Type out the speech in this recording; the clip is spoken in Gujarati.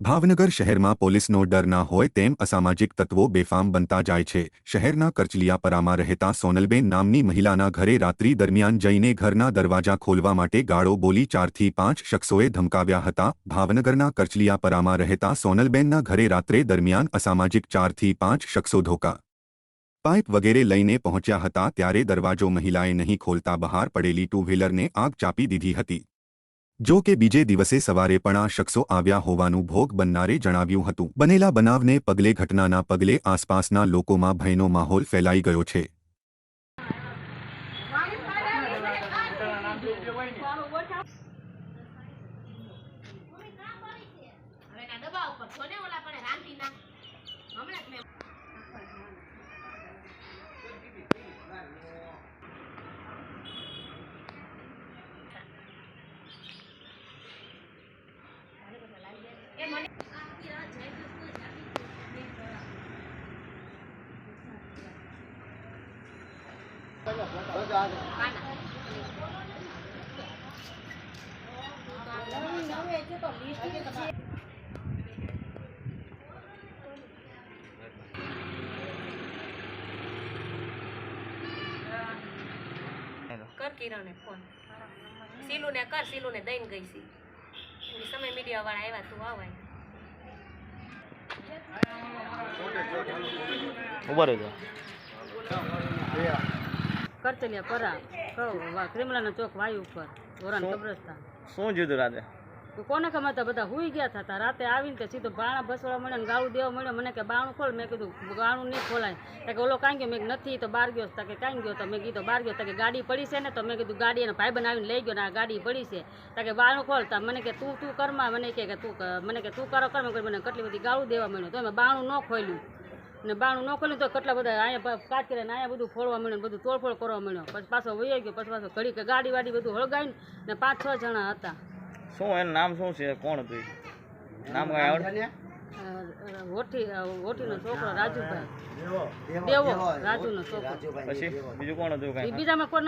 ભાવનગર શહેરમાં પોલીસનો ડર ના હોય તેમ અસામાજિક તત્વો બેફામ બનતા જાય છે. શહેરના કરચલિયાપરામાં રહેતા સોનલબેન નામની મહિલાના ઘરે રાત્રિ દરમિયાન જઈને ઘરના દરવાજા ખોલવા માટે ગાળો બોલી ચારથી પાંચ શખ્સોએ ધમકાવ્યા હતા. ભાવનગરના કરચલિયાપરામાં રહેતા સોનલબેનના ઘરે રાત્રે દરમિયાન અસામાજિક ચારથી પાંચ શખ્સો ધોકા પાઇપ વગેરે લઈને પહોંચ્યા હતા ત્યારે દરવાજો મહિલાએ નહીં ખોલતા બહાર પડેલી ટુ વ્હીલરને આગ ચાપી દીધી હતી. જો કે બીજે દિવસે સવારે પણ આ શખ્સો આવ્યા હોવાનું ભોગ બનનારે જણાવ્યું હતું. બનેલા બનાવને પગલે ઘટનાના પગલે આસપાસના લોકોમાં ભયનો માહોલ ફેલાઈ ગયો છે. હમણાં જ મેં એ મને કર કિરણે ફોન. સીલુને કર સીલુને દઈને ગઈ સી. સમય મીડિયા વાળા આવ્યા તું આવાય ઊભા રહેજો. કરચલિયા પરા કહો ક્રિમલાના ચોક વાયુ ઉપર ધોરણ શું? કબ્રસ્તાન. શું જુદું રાતે? કોને ખબર હતા બધા હુઈ ગયા હતા રાતે આવીને તો સીધો બાણા ભસવા મળ્યો ને ગાળું દેવા મળ્યો. મને કે બાણું ખોલ, મેં કીધું ગાણું નહીં ખોલાય. કે ઓલો કાંઈ ગયો, મેં નથી તો બહાર ગયો. કે, કાંઈ ગયો તો? મેં કીધું, બહાર ગયો. કે, ગાડી પડી છે ને, તો મેં કીધું, ગાડી એને ભાઈ બનાવીને લઈ ગયો ને, આ ગાડી પડી છે. કે, બાણું ખોલ. તા મને કે, તું તું કરમાં મને કે તું મને કે, તું કરો કરમાં મને કેટલી બધી ગાળું દેવા મળ્યું. તો મેં બાણું ન ખોલ્યું. ને બાણું ન ખોલ્યું તો કેટલા બધા અહીંયા કાટ કરીને અહીંયા બધું ફોડવા મળ્યું બધું તોડફોડ કરવા મળ્યો. પછી પાછો વહી ગયો, પછી પાછો ઘડી કે ગાડી વાડી બધું હળગાવીને ને પાંચ છ જણા હતા. શું એનું નામ શું છે? કોણ હતું નામ કઈ આવડે? પછી બીજું કોણ હતું કઈ? બીજામાં કોણ